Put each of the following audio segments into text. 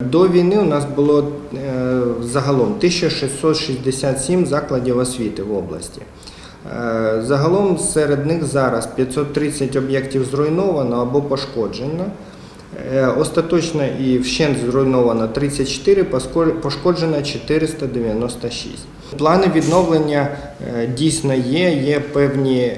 До війни у нас було е, загалом 1667 закладів освіти в області. Е, Загалом серед них зараз 530 об'єктів зруйновано або пошкоджено. Е, Остаточно і вщент зруйновано 34, пошкоджено 496. Плани відновлення дійсно є, є певні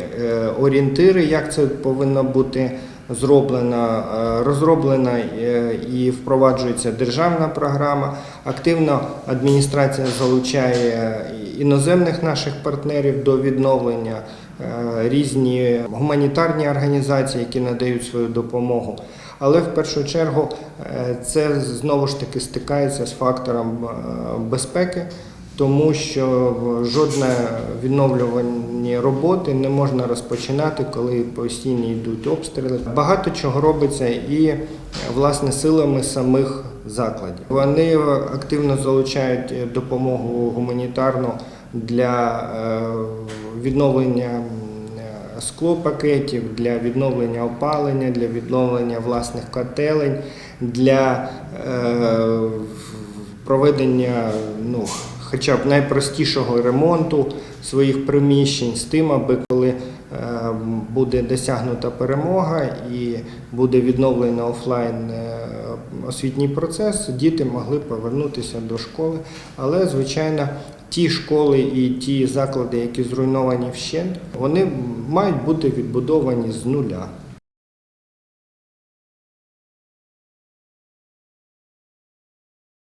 орієнтири, як це повинно бути зроблено, Е, розроблена е, і впроваджується державна програма. Активно адміністрація залучає іноземних наших партнерів до відновлення, е, різні гуманітарні організації, які надають свою допомогу. Але в першу чергу це знову ж таки стикається з фактором безпеки, тому що жодне відновлювані роботи не можна розпочинати, коли постійно йдуть обстріли. Багато чого робиться і власне силами самих закладів. Вони активно залучають допомогу гуманітарну для е, відновлення е, склопакетів, для відновлення опалення, для відновлення власних котелень, для е, проведення ну, хоча б найпростішого ремонту своїх приміщень з тим, аби коли е, буде досягнута перемога і буде відновлено офлайн е, освітній процес, діти могли повернутися до школи. Але, звичайно, ті школи і ті заклади, які зруйновані вщент, вони мають бути відбудовані з нуля.